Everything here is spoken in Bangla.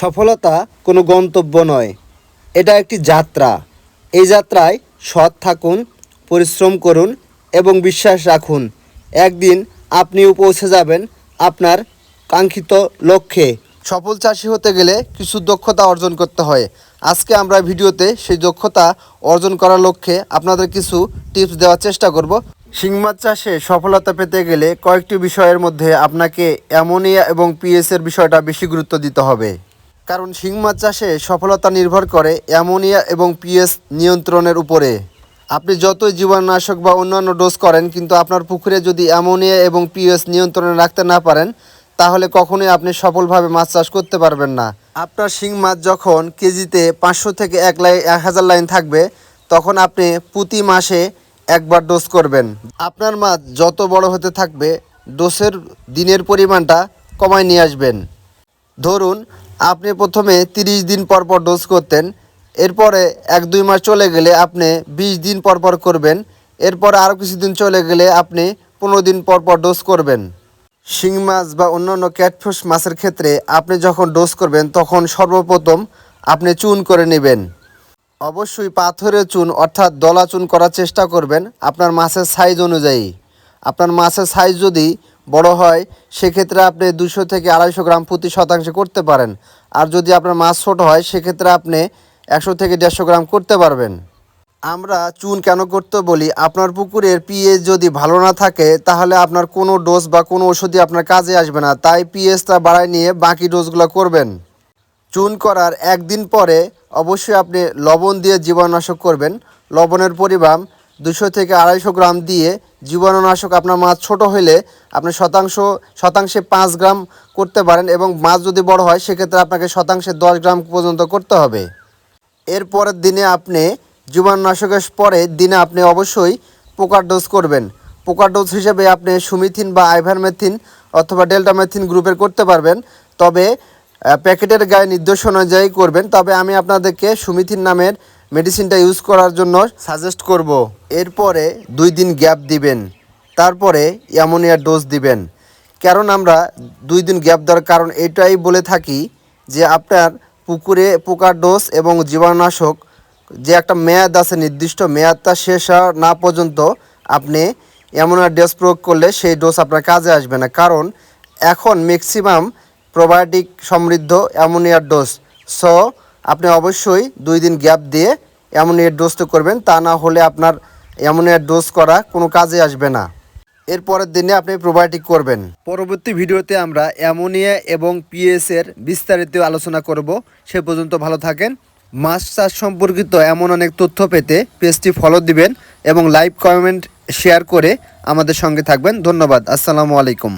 সফলতা কোনো গন্তব্য নয়। এটা একটি যাত্রা। এই যাত্রায় সৎ থাকুন, পরিশ্রম করুন এবং বিশ্বাস রাখুন। একদিন আপনিও পৌঁছে যাবেন আপনার কাঙ্ক্ষিত লক্ষ্যে। সফল চাষি হতে গেলে কিছু দক্ষতা অর্জন করতে হয়। আজকে আমরা ভিডিওতে সেই দক্ষতা অর্জন করার লক্ষ্যে আপনাদের কিছু টিপস দেওয়ার চেষ্টা করব। শিং মাছ চাষে সফলতা পেতে গেলে কয়েকটি বিষয়ের মধ্যে আপনাকে অ্যামোনিয়া এবং পিএসের বিষয়টা বেশি গুরুত্ব দিতে হবে। কারণ শিং মাছ চাষে সফলতা নির্ভর করে অ্যামোনিয়া এবং পিএস নিয়ন্ত্রণের উপরে। আপনি যতই জীবাণুনাশক বা অন্যান্য ডোজ করেন, কিন্তু আপনার পুকুরে যদি অ্যামোনিয়া এবং পিএস নিয়ন্ত্রণে রাখতে না পারেন, তাহলে কখনোই আপনি সফলভাবে মাছ চাষ করতে পারবেন না। আপনার শিং মাছ যখন কেজিতে পাঁচশো থেকে এক লাইন এক হাজার লাইন থাকবে, তখন আপনি প্রতি মাসে একবার ডোজ করবেন। আপনার মাছ যত বড় হতে থাকবে ডোসের দিনের পরিমাণটা কমায় নিয়ে আসবেন। ধরুন আপনি প্রথমে তিরিশ দিন পর পর ডোজ করতেন। এরপরে এক, দুই মাস চলে গেলে আপনি বিশ দিন পর পর করবেন। এরপরে আরও কিছুদিন চলে গেলে আপনি পনেরো দিন পর পর ডোজ করবেন। শিং মাছ বা অন্যান্য ক্যাটফিশ মাছের ক্ষেত্রে আপনি যখন ডোজ করবেন, তখন সর্বপ্রথম আপনি চুন করে নেবেন। অবশ্যই পাথরের চুন অর্থাৎ দলা চুন করার চেষ্টা করবেন আপনার মাছের সাইজ অনুযায়ী। আপনার মাছের সাইজ যদি বড় হয়, সেক্ষেত্রে আপনি দুশো থেকে আড়াইশো গ্রাম প্রতি শতাংশে করতে পারেন। আর যদি আপনার মাছ ছোট হয়, সেক্ষেত্রে আপনি একশো থেকে দেড়শো গ্রাম করতে পারবেন। আমরা চুন কেন করতে বলি? আপনার পুকুরের পিএইচ যদি ভালো না থাকে, তাহলে আপনার কোনো ডোজ বা কোনো ওষুধই আপনার কাজে আসবে না। তাই পিএইচটা বাড়ায় নিয়ে বাকি ডোজগুলো করবেন। চুন করার একদিন পরে অবশ্যই আপনি লবণ দিয়ে জীবাণুনাশক করবেন। লবণের পরিমাণ দুশো থেকে আড়াইশো গ্রাম দিয়ে জীবাণুনাশক আপনার মাছ ছোট হলে আপনি শতাংশ, শতাংশে পাঁচ গ্রাম করতে পারেন এবং মাছ যদি বড় হয়, সেক্ষেত্রে আপনাকে শতাংশে দশ গ্রাম পর্যন্ত করতে হবে। এর পরের দিনে আপনি জীবাণুনাশকের পরে দিনে আপনি অবশ্যই পোকার ডোজ করবেন। পোকার ডোজ হিসেবে আপনি সুমিথিন বা আইভারমেথিন অথবা ডেল্টামেথিন গ্রুপের করতে পারবেন। তবে প্যাকেটের গায়ে নির্দেশ অনুযায়ী করবেন। তবে আমি আপনাদেরকে সুমিথিন নামের মেডিসিনটা ইউজ করার জন্য সাজেস্ট করব। এরপরে দুই দিন গ্যাপ দিবেন। তারপরে অ্যামোনিয়ার ডোজ দিবেন। কারণ আমরা দুই দিন গ্যাপ দেওয়ার কারণ এটাই বলে থাকি যে আপনার পুকুরে পোকার ডোজ এবং জীবাণুনাশক যে একটা মেয়াদ আছে, নির্দিষ্ট মেয়াদটা শেষ হওয়া না পর্যন্ত আপনি এমন ডোজ প্রয়োগ করলে সেই ডোজ আপনার কাজে আসবে না। কারণ এখন ম্যাক্সিমাম প্রোবায়োটিক সমৃদ্ধ অ্যামোনিয়ার ডোজ সো আপনি অবশ্যই দুই দিন গ্যাপ দিয়ে অ্যামোনিয়ার ডোজটা করবেন, তা না হলে আপনার অ্যামোনিয়ার ডোজ করা কোনো কাজে আসবে না। এর পরের দিনে আপনি প্রোবায়োটিক করবেন। পরবর্তী ভিডিওতে আমরা অ্যামোনিয়া এবং পিএস এর বিস্তারিত আলোচনা করব। সে পর্যন্ত ভালো থাকেন। মাছ চাষ সম্পর্কিত এমন অনেক তথ্য পেতে পেজটি ফলো দিবেন এবং লাইভ কমেন্ট, শেয়ার করে আমাদের সঙ্গে থাকবেন। ধন্যবাদ। আসসালামু আলাইকুম।